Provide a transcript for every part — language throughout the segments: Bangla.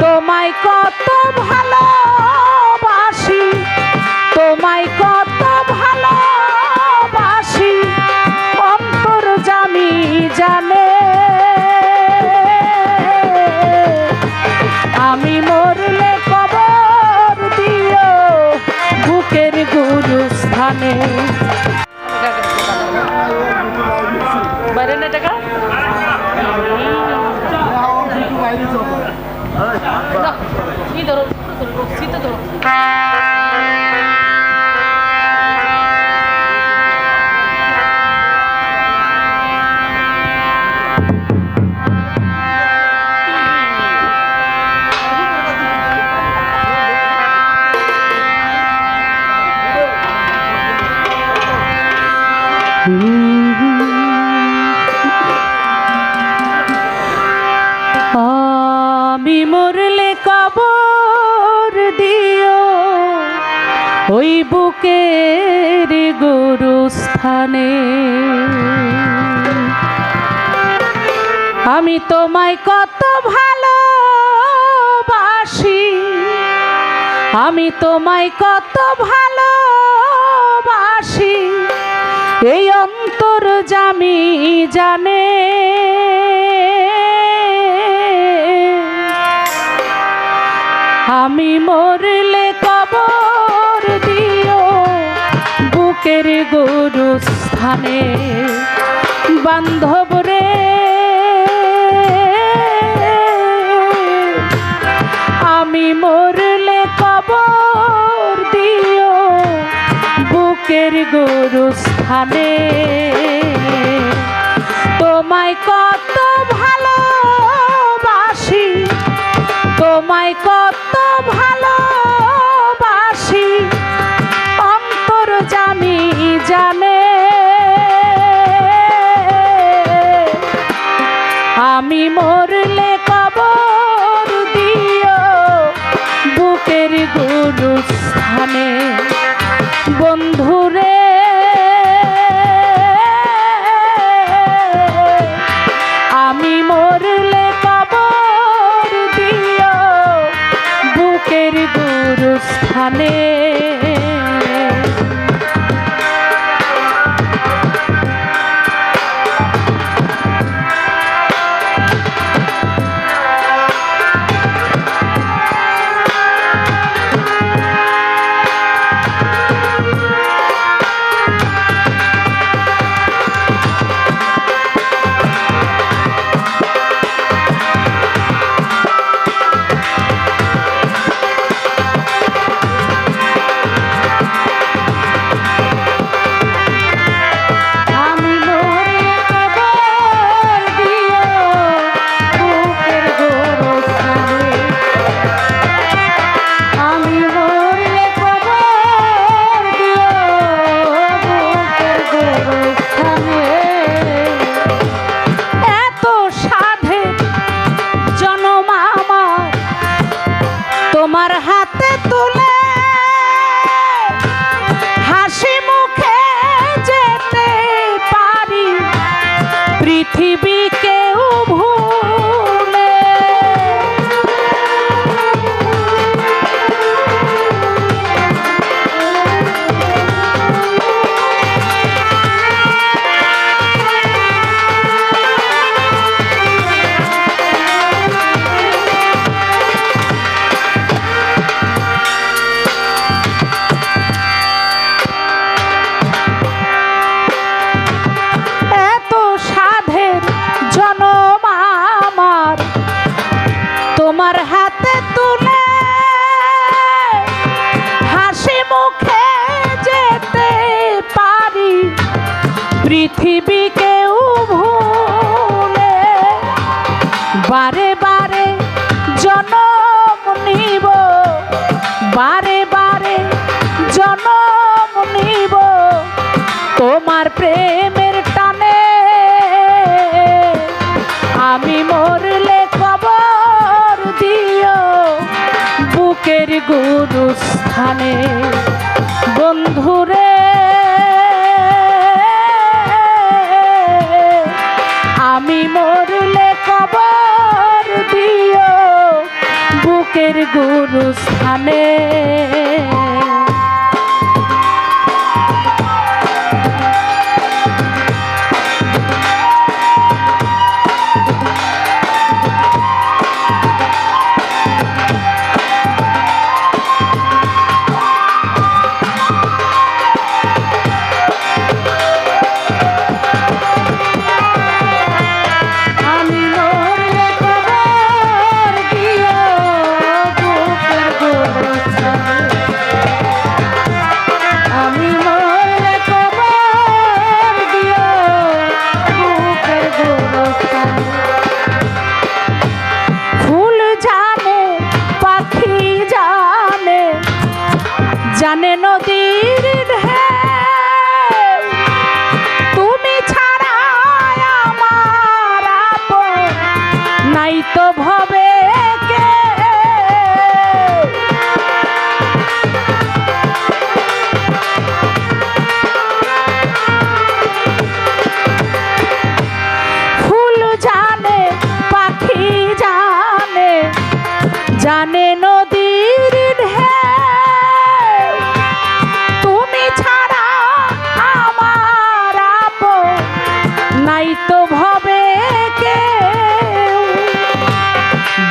তোমায় কত ভালোবাসি, তোমায় কত ভালোবাসি, অন্তর জামি জানে। আমি মরলে কবর দিও, বুকের গুরুস্থানে। বাইরে আমি মরলে কবর দিও। ওই বুকের গুরুস্থানে। আমি তোমায় কত ভালোবাসি। আমি তোমায় কত ভালোবাসি। এই অন্তর জামি জানে মরলে কবর দিও। বুকের গুরুস্থানে বান্ধব রে। আমি মরলে কবর দিও। বুকের গুরুস্থানে তোমায় কত ভালোবাসি, তোমায় আমি মরলে কবর দিও বুকের গুরুস্থানে। বন্ধুরে আমি মরলে কবর দিও বুকের গুরুস্থানে। আমি পৃথিবীকেও ভুলে বারে বারে জনম নিব, বারে বারে জনম নিব। তোমার প্রেমের টানে আমি মরলে কবর দিও, বুকের গুরুস্থানে। আমি মরলে কবর দিও বুকের গুরু স্থানে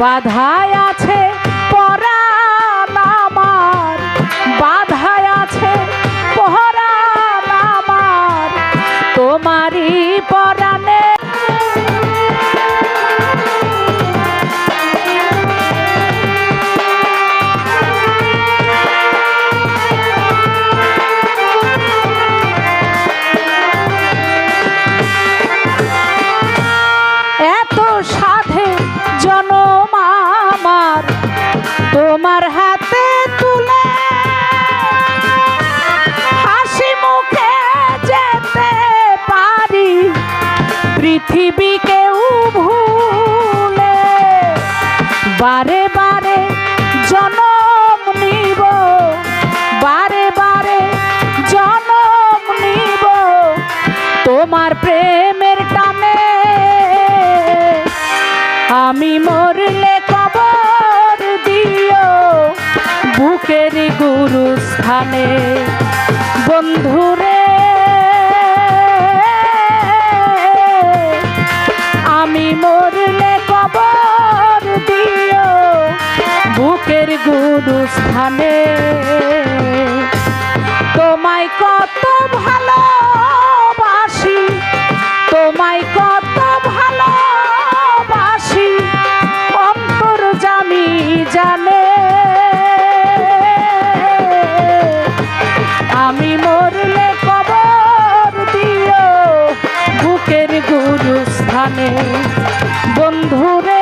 বাধায় আছে। তোমার প্রেমের টানে আমি মরলে কবর দিও বুকের গুরু স্থানে বন্ধুরে, আমি মরলে কবর দিও বুকের গুরু স্থানে তোমায় কত জানে? আমি মরলে কবর দিও বুকের গুরু স্থানে বন্ধুরে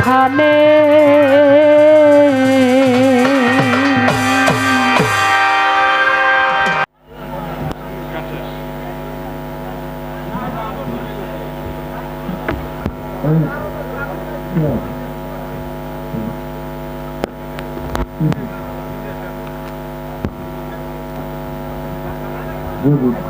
স্থানে Good.